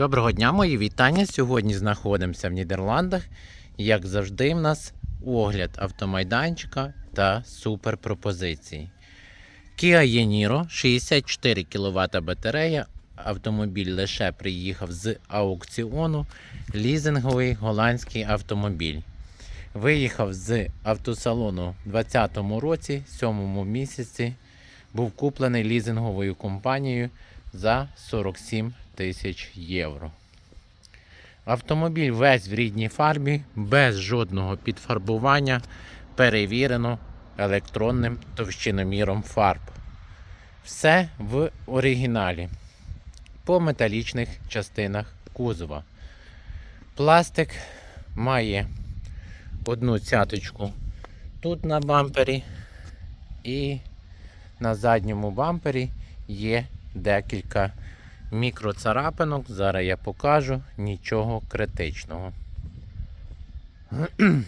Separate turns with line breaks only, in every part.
Доброго дня, мої вітання. Сьогодні знаходимося в Нідерландах. Як завжди, в нас огляд автомайданчика та суперпропозиції. Kia Yeniro 64 кВт батарея. Автомобіль лише приїхав з аукціону. Лізинговий голландський автомобіль. Виїхав з автосалону у 2020 році, 7 місяці. Був куплений лізинговою компанією за 47 тисяч євро. Автомобіль весь в рідній фарбі, без жодного підфарбування, перевірено електронним товщиноміром фарб. Все в оригіналі. По металічних частинах кузова. Пластик має одну цяточку тут на бампері, і на задньому бампері є декілька мікроцарапинок. Зараз я покажу нічого критичного.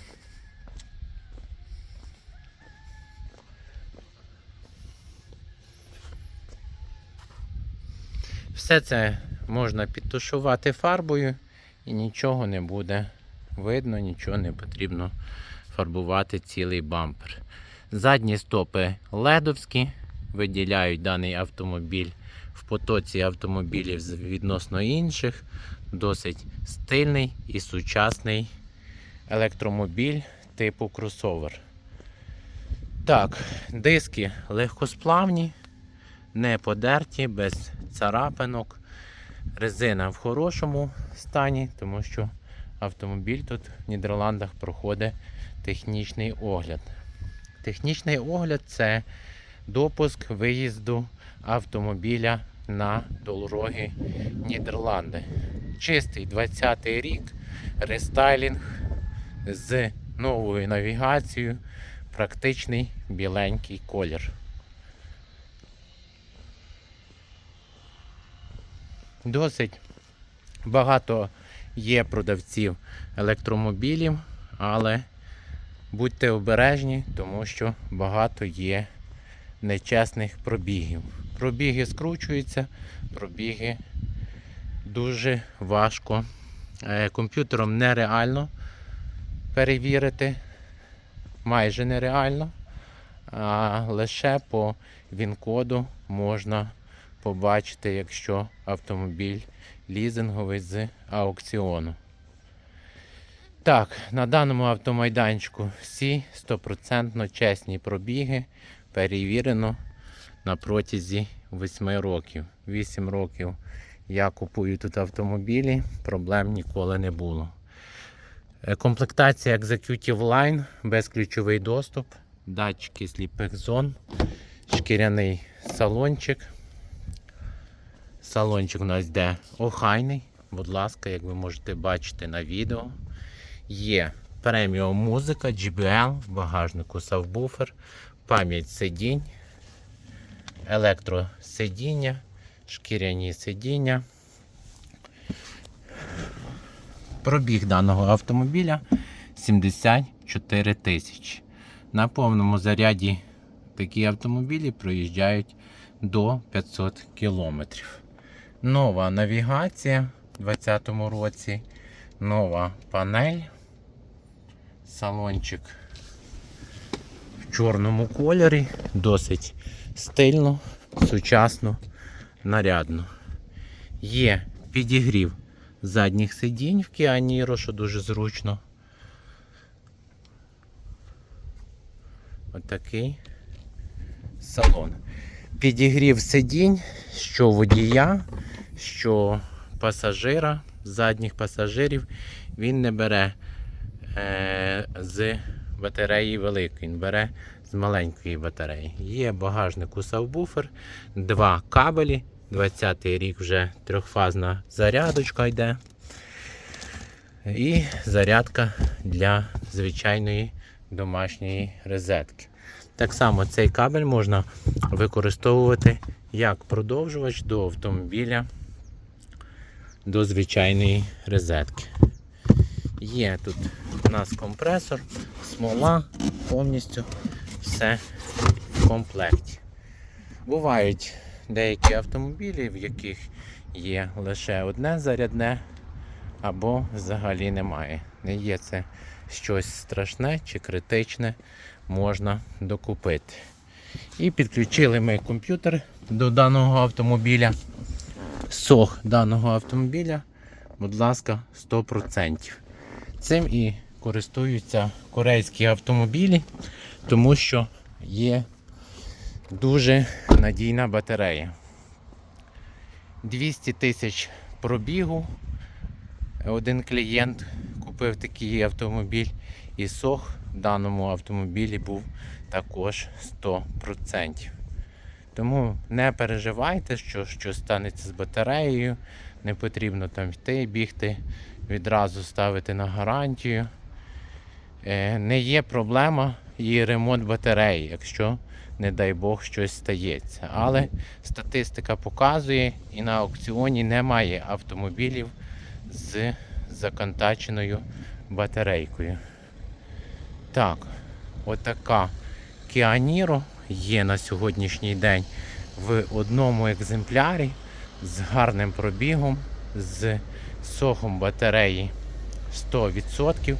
Все це можна підтушувати фарбою і нічого не буде видно, нічого не потрібно фарбувати цілий бампер. Задні стопи ледовські, виділяють даний автомобіль в потоці автомобілів відносно інших. Досить стильний і сучасний електромобіль типу кросовер. Так, диски легкосплавні, не подерті, без царапинок. Резина в хорошому стані, тому що автомобіль тут в Нідерландах проходить технічний огляд. Технічний огляд це допуск виїзду автомобіля на дороги Нідерланди. Чистий 20-й рік, рестайлінг з новою навігацією, практичний біленький колір. Досить багато є продавців електромобілів, але будьте обережні, тому що багато є нечесних пробігів. Пробіги скручуються, пробіги дуже важко. Е, Комп'ютером нереально перевірити, майже нереально, а лише по він-коду можна побачити, якщо автомобіль лізинговий з аукціону. Так, на даному автомайданчику всі 100% чесні пробіги перевірено на протязі 8 років. 8 років я купую тут автомобілі, проблем ніколи не було. Е, Комплектація Executive Line, безключовий доступ, датчики сліпих зон, шкіряний салончик. Салончик у нас йде охайний. Будь ласка, як ви можете бачити на відео. Є преміум музика, JBL, в багажнику сабвуфер, пам'ять сидінь, електросидіння, шкіряні сидіння. Пробіг даного автомобіля 74 тисячі. На повному заряді такі автомобілі проїжджають до 500 кілометрів. Нова навігація у 2020 році, нова панель, салончик чорному кольорі, досить стильно, сучасно, нарядно. Є підігрів задніх сидінь в Kia що дуже зручно. Отакий салон. Підігрів сидінь, що водія, що пасажира, задніх пасажирів, він не бере е, з батареї великої, він бере з маленької батареї. Є багажнику сабвуфер, два кабелі. 20-й рік вже трьохфазна зарядочка йде. І зарядка для звичайної домашньої розетки. Так само цей кабель можна використовувати як продовжувач до автомобіля до звичайної розетки. Є тут у нас компресор, смола, повністю все в комплекті. Бувають деякі автомобілі, в яких є лише одне зарядне або взагалі немає. Не є це щось страшне чи критичне, можна докупити. І підключили ми комп'ютер до даного автомобіля. Сох даного автомобіля, будь ласка, 100%. Цим і користуються корейські автомобілі, тому що є дуже надійна батарея. 200 тисяч пробігу. Один клієнт купив такий автомобіль, і сох в даному автомобілі був також 100%. Тому не переживайте, що щось станеться з батареєю, не потрібно там йти, бігти, відразу ставити на гарантію. Е, Не є проблема і ремонт батареї, якщо, не дай Бог, щось стається. Але статистика показує, і на аукціоні немає автомобілів з законтаченою батарейкою. Так, отака Niro є на сьогоднішній день в одному екземплярі з гарним пробігом, з сохом батареї 100%.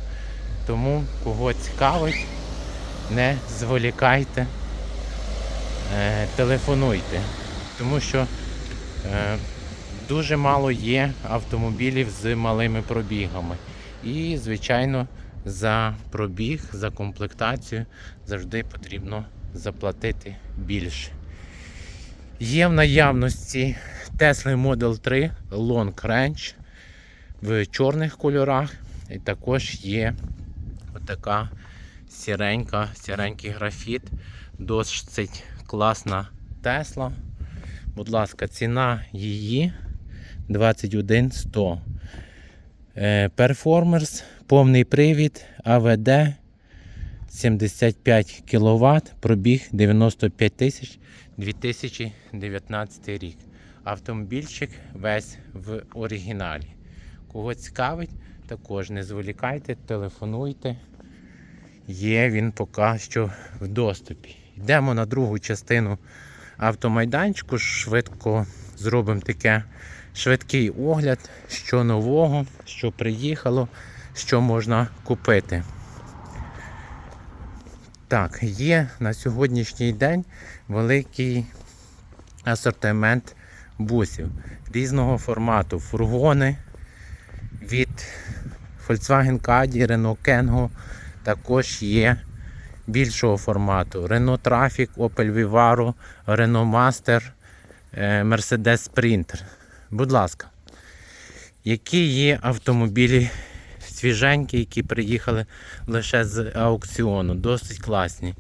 Тому кого цікавить, не зволікайте, е, телефонуйте. Тому що е, дуже мало є автомобілів з малими пробігами. І, звичайно, за пробіг, за комплектацію завжди потрібно заплатити більше. Є в наявності Tesla Model 3 Long Range в чорних кольорах. І також є отака сіренька, сіренький графіт. Досить класна Тесла. Будь ласка, ціна її 21 100. Performers, повний привід, АВД 75 кВт, пробіг 95 тисяч 2019 рік. Автомобільчик весь в оригіналі. Кого цікавить, також не зволікайте, телефонуйте. Є він поки що в доступі. Йдемо на другу частину автомайданчику. Швидко зробимо таке швидкий огляд, що нового, що приїхало, що можна купити. Так, є на сьогоднішній день великий асортимент бусів різного формату. Фургони від Volkswagen Caddy, Renault Kengo також є більшого формату. Renault Traffic, Opel Vivaro, Renault Master, е, Mercedes Sprinter. Будь ласка, які є автомобілі свіженькі, які приїхали лише з аукціону, досить класні.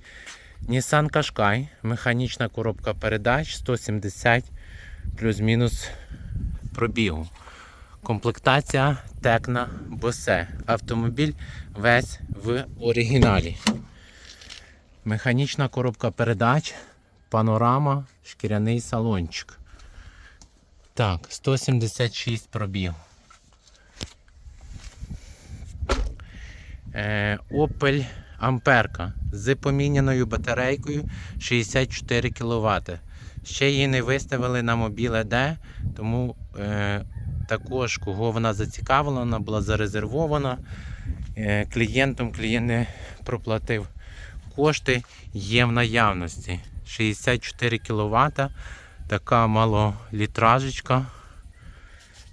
Nissan Qashqai, механічна коробка передач 170 плюс-мінус пробігу. Комплектація Tecna Bose. Автомобіль весь в оригіналі. Механічна коробка передач, панорама, шкіряний салончик. Так, 176 пробіг. Opel Амперка з поміняною батарейкою 64 кВт. Ще її не виставили на мобіле D, тому е, також кого вона зацікавила, вона була зарезервована. Е, клієнтом клієнт не проплатив кошти, є в наявності. 64 кВт, така малолітражечка,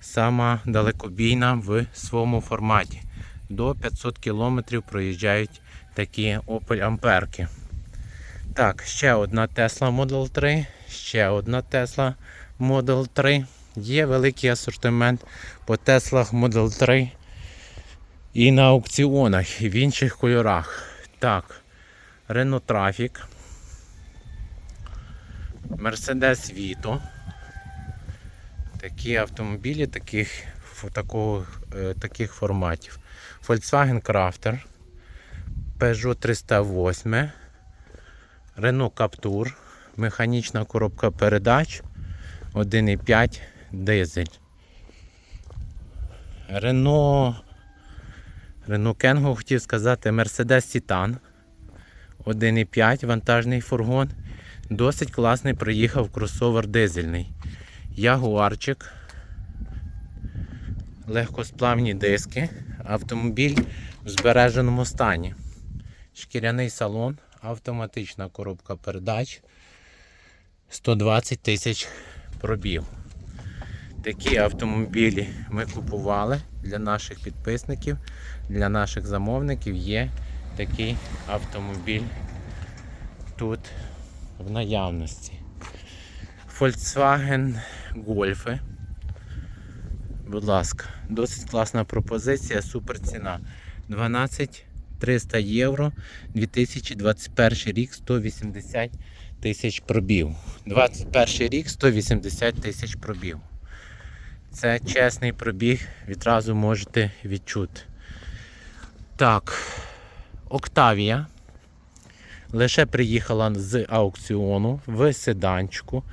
сама далекобійна в своєму форматі. До 500 км проїжджають такі Opel Амперки. Так, ще одна Tesla Model 3, ще одна Tesla Model 3. Є великий асортимент по Tesla Model 3 і на аукціонах, і в інших кольорах. Так, Renault Traffic, Mercedes Vito. Такі автомобілі таких, такого, е, таких форматів. Volkswagen Crafter, Peugeot 308, Renault Captur, механічна коробка передач 1,5 дизель. Renault, Renault Kengo хотів сказати Mercedes Titan 1,5 вантажний фургон Досить класний приїхав кросовер дизельний. Ягуарчик. Легкосплавні диски. Автомобіль в збереженому стані. Шкіряний салон, автоматична коробка передач. 120 тисяч пробіг. Такі автомобілі ми купували для наших підписників, для наших замовників є такий автомобіль тут в наявності. Volkswagen Golf. Будь ласка, досить класна пропозиція, супер ціна. 12 300 євро, 2021 рік 180 тисяч пробів. 21 рік 180 тисяч пробів. Це чесний пробіг, відразу можете відчути. Так, Октавія. Лише приїхала з аукціону в седанчику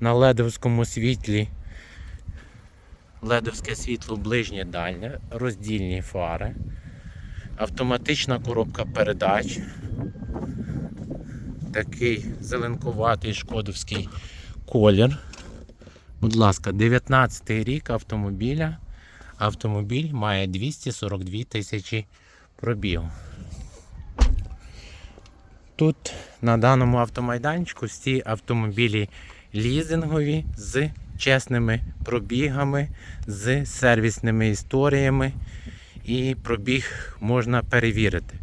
на ледовському світлі. Ледовське світло ближнє дальнє, роздільні фари, автоматична коробка передач. Такий зеленкуватий шкодовський колір. Будь ласка, 19 й рік автомобіля. Автомобіль має 242 тисячі пробіг. Тут на даному автомайданчику всі автомобілі лізингові з чесними пробігами, з сервісними історіями. І пробіг можна перевірити.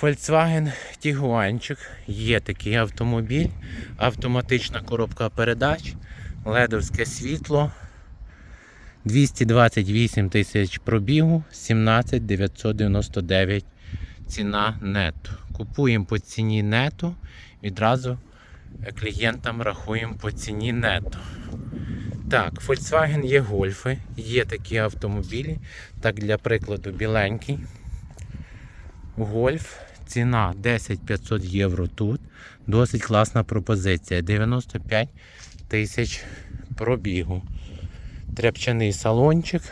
Volkswagen Tiguanчик є такий автомобіль, автоматична коробка передач, ледовське світло. 228 тисяч пробігу, 17 999 ціна нету. Купуємо по ціні нету, відразу клієнтам рахуємо по ціні нету. Так, Volkswagen є гольфи, є такі автомобілі. Так, для прикладу, біленький. Гольф, ціна 10 500 євро тут. Досить класна пропозиція. 95 тисяч пробігу. Тряпчаний салончик.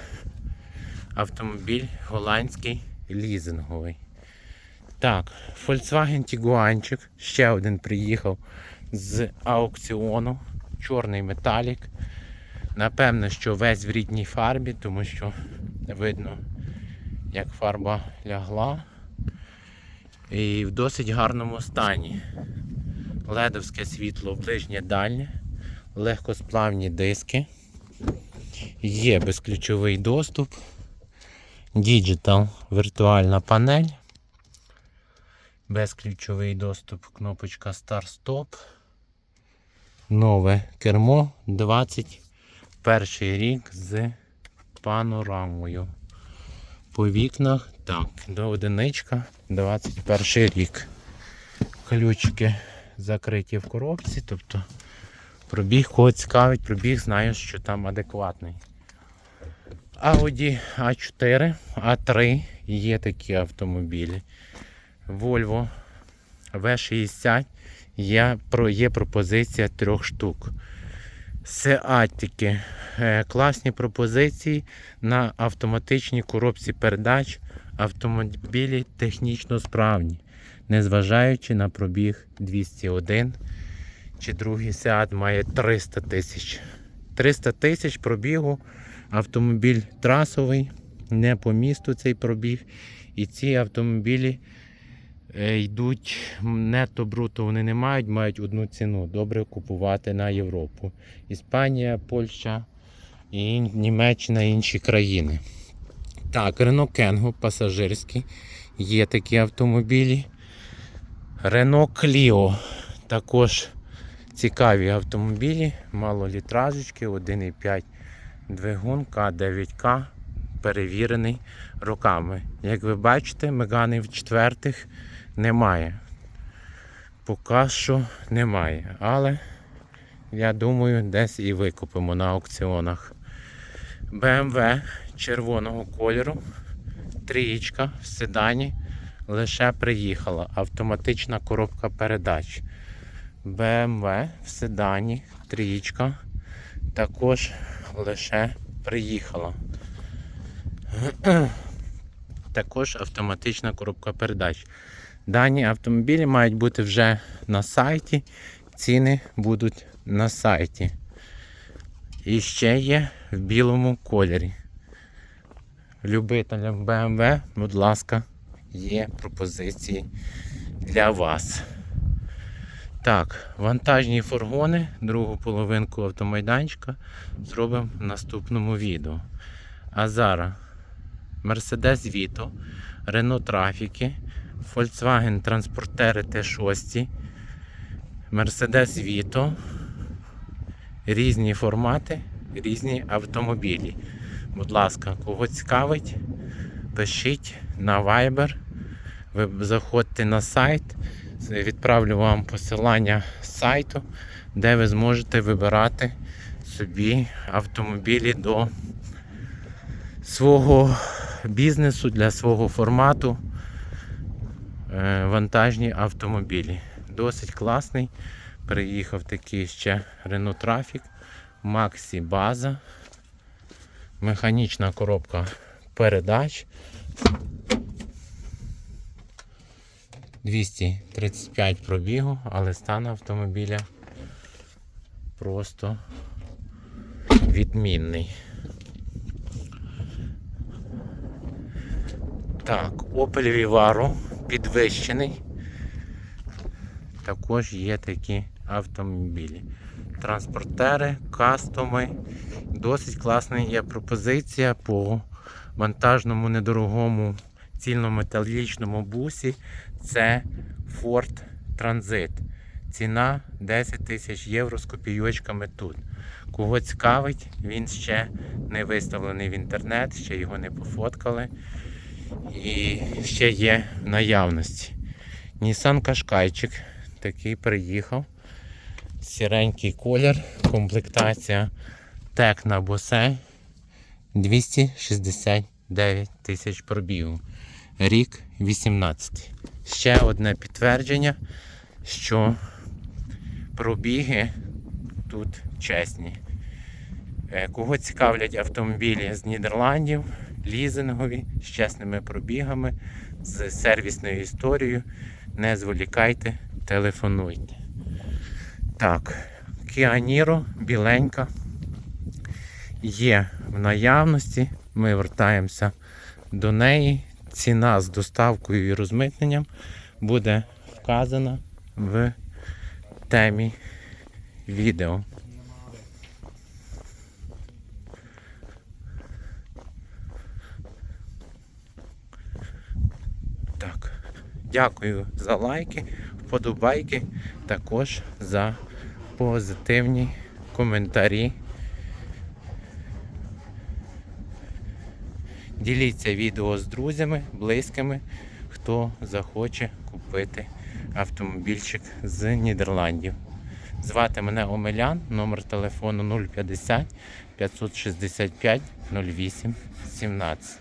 Автомобіль голландський лізинговий. Так, Volkswagen Tiguanчик. Ще один приїхав з аукціону. Чорний металік. Напевно, що весь в рідній фарбі, тому що видно, як фарба лягла. І в досить гарному стані. Ледовське світло ближнє дальнє, легкосплавні диски. Є безключовий доступ. Digital віртуальна панель. Безключовий доступ, кнопочка Start-Stop. Нове кермо 21 рік з панорамою. По вікнах, так, до одиничка, 21 рік. Ключики закриті в коробці, тобто пробіг кого цікавить, пробіг, знаю, що там адекватний. Audi A4, A3 є такі автомобілі. Volvo V60 є, пропозиція трьох штук. Сеатіки. Е, Класні пропозиції на автоматичній коробці передач. Автомобілі технічно справні, незважаючи на пробіг 201 чи другий Seat має 300 тисяч. 300 тисяч пробігу, автомобіль трасовий, не по місту цей пробіг. І ці автомобілі йдуть нетто бруто вони не мають, мають одну ціну. Добре купувати на Європу. Іспанія, Польща і Німеччина і інші країни. Так, Renault Kangoo пасажирський. Є такі автомобілі. Renault Clio також цікаві автомобілі, малолітражечки, 1,5 двигун К9К, перевірений роками. Як ви бачите, меганів четвертих немає. Поки що немає. Але я думаю, десь і викупимо на аукціонах. BMW червоного кольору, трієчка в седані лише приїхала. Автоматична коробка передач. BMW в седані, трієчка також лише приїхала. Також автоматична коробка передач. Дані автомобілі мають бути вже на сайті. Ціни будуть на сайті. І ще є в білому кольорі. Любителям BMW, будь ласка, є пропозиції для вас. Так, вантажні фургони, другу половинку автомайданчика зробимо в наступному відео. А зараз Mercedes Vito, Renault Trafic, Volkswagen Transporter T6, Mercedes Vito, різні формати, різні автомобілі. Будь ласка, кого цікавить, пишіть на Viber. Ви заходьте на сайт, відправлю вам посилання з сайту, де ви зможете вибирати собі автомобілі до свого бізнесу, для свого формату. Е, Вантажні автомобілі. Досить класний. Приїхав такий ще Renault Trafic, Maxi база, механічна коробка передач. 235 пробігу, але стан автомобіля просто відмінний. Так, Opel Vivaro підвищений. Також є такі автомобілі. Транспортери, кастоми. Досить класна є пропозиція по вантажному недорогому цільнометалічному бусі. Це Ford Transit. Ціна 10 тисяч євро з копійочками тут. Кого цікавить, він ще не виставлений в інтернет, ще його не пофоткали. І ще є в наявності. Nissan Qashqaiчик такий приїхав. Сіренький колір, комплектація Tecna Bose 269 тисяч пробігу. Рік 18. Ще одне підтвердження, що пробіги тут чесні. Е, Кого цікавлять автомобілі з Нідерландів, лізингові, з чесними пробігами, з сервісною історією, не зволікайте, телефонуйте. Так, Niro біленька є в наявності. Ми вертаємося до неї. Ціна з доставкою і розмитненням буде вказана в темі відео. Так, дякую за лайки, вподобайки, також за позитивні коментарі. Діліться відео з друзями, близькими, хто захоче купити автомобільчик з Нідерландів. Звати мене Омелян, номер телефону 050 565 08 17.